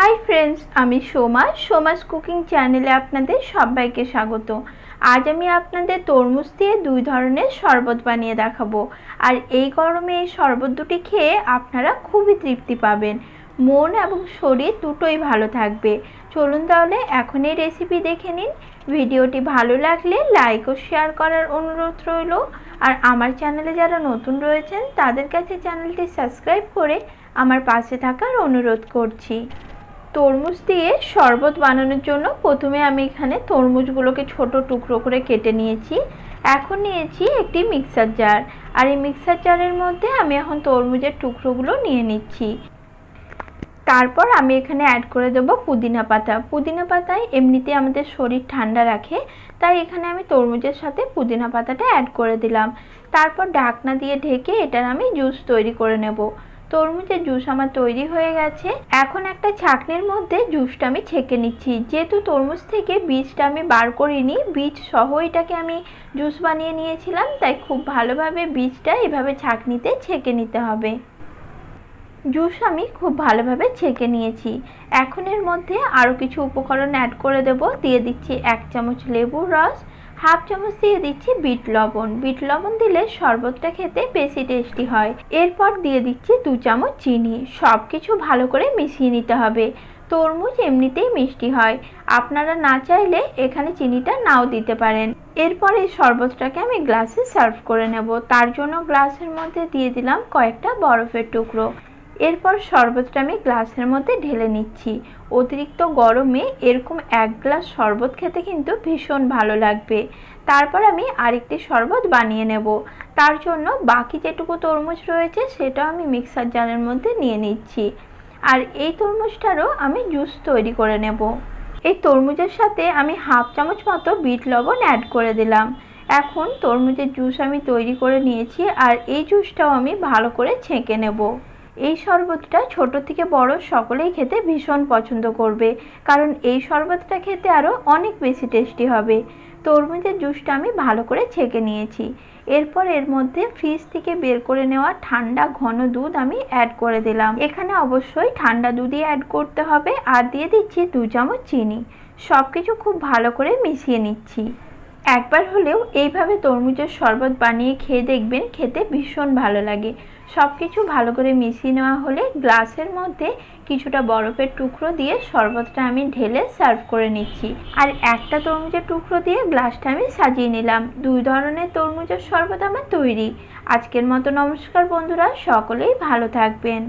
Hi friends আমি Soma, Soma's cooking চ্যানেলে আপনাদের সবাইকে স্বাগত। আজ আমি আপনাদের তরমুজ দিয়ে দুই ধরনের শরবত বানিয়ে দেখাবো। আর এই গরমে এই শরবত দুটি খেয়ে আপনারা খুবই তৃপ্তি পাবেন। মন এবং শরীর দুটোই ভালো থাকবে। চলুন তাহলে এখন এই রেসিপি দেখে নিন। ভিডিওটি ভালো লাগলে লাইক ও শেয়ার করার অনুরোধ রইল। আর আমার চ্যানেলে যারা নতুন রয়েছেন, তাদের কাছে চ্যানেলটি সাবস্ক্রাইব করে আমার পাশে থাকার অনুরোধ করছি। তরমুজ দিয়ে শরবত বানানোর জন্য প্রথমে আমি এখানে তরমুজগুলোকে ছোট টুকরো করে কেটে নিয়েছি। এখন নিয়েছি একটি মিক্সার জার। আর এই মিক্সার জারের মধ্যে আমি এখন তরমুজের টুকরোগুলো নিয়ে নিচ্ছি। তারপর আমি এখানে অ্যাড করে দেবো পুদিনা পাতা। পুদিনা পাতায় এমনিতে আমাদের শরীর ঠান্ডা রাখে, তাই এখানে আমি তরমুজের সাথে পুদিনা পাতাটা অ্যাড করে দিলাম। তারপর ঢাকনা দিয়ে ঢেকে এটার আমি জুস তৈরি করে নেব। তরমুজের জুস আমার তৈরি হয়ে গেছে। এখন একটা ছাকনির মধ্যে জুসটা আমি ছেঁকে নিচ্ছি। যেহেতু তরমুজ থেকে বীজটা আমি বার করিনি, বীজ সহ এটাকে আমি জুস বানিয়ে নিয়েছিলাম, তাই খুব ভালোভাবে বীজটা এভাবে ছাকনিতে ছেঁকে নিতে হবে। জুস আমি খুব ভালোভাবে ছেঁকে নিয়েছি। এখন এর মধ্যে আরও কিছু উপকরণ অ্যাড করে দেব। দিয়ে দিচ্ছি এক চামচ লেবুর রস হাফ চামচ দিয়ে দিচ্ছি বিট লবণ। বিট লবণ দিলে শরবতটা খেতে বেশি টেস্টি হয়। এরপর দিয়ে দিচ্ছি দু চামচ চিনি। সব কিছু ভালো করে মিশিয়ে নিতে হবে। তরমুজ এমনিতেই মিষ্টি হয়। আপনারা না চাইলে এখানে চিনিটা নাও দিতে পারেন। এরপর এই শরবতটাকে আমি গ্লাসে সার্ভ করে নেব। তার জন্য গ্লাসের মধ্যে দিয়ে দিলাম কয়েকটা বরফের টুকরো। এরপর শরবতটা আমি গ্লাসের মধ্যে ঢেলে নিচ্ছি। অতিরিক্ত গরমে এরকম এক গ্লাস শরবত খেতে কিন্তু ভীষণ ভালো লাগবে। তারপর আমি আরেকটি শরবত বানিয়ে নেব। তার জন্য বাকি যেটুকু তরমুজ রয়েছে সেটা আমি মিক্সার জারের মধ্যে নিয়ে নিচ্ছি। আর এই তরমুজটারও আমি জুস তৈরি করে নেব। এই তরমুজের সাথে আমি হাফ চামচ মতো বিট লবণ অ্যাড করে দিলাম। এখন তরমুজের জুস আমি তৈরি করে নিয়েছি আর এই জুসটাও আমি ভালো করে ছেঁকে নেব। এই শরবতটা ছোট থেকে বড় সকলেই খেতে ভীষণ পছন্দ করবে, কারণ এই শরবতটা খেতে আরও অনেক বেশি টেস্টি হবে। তরমুজের জুসটা আমি ভালো করে ছেঁকে নিয়েছি। এরপর এর মধ্যে ফ্রিজ থেকে বের করে নেওয়া ঠান্ডা ঘন দুধ আমি অ্যাড করে দিলাম। এখানে অবশ্যই ঠান্ডা দুধই অ্যাড করতে হবে, আর দিয়ে দিচ্ছি দু চামচ চিনি। সব কিছু খুব ভালো করে মিশিয়ে নিচ্ছি। একবার হলেও এইভাবে তরমুজের শরবত বানিয়ে খেয়ে দেখবেন খেতে ভীষণ ভালো লাগে। সব কিছু ভালো করে মিশিয়ে নেওয়া হলে গ্লাসের মধ্যে কিছুটা বরফের টুকরো দিয়ে শরবতটা আমি ঢেলে সার্ভ করে নিচ্ছি। আর একটা তরমুজের টুকরো দিয়ে গ্লাসটা আমি সাজিয়ে নিলাম। দুই ধরনের তরমুজের শরবত আমার তৈরি। আজকের মতো নমস্কার বন্ধুরা, সকলেই ভালো থাকবেন।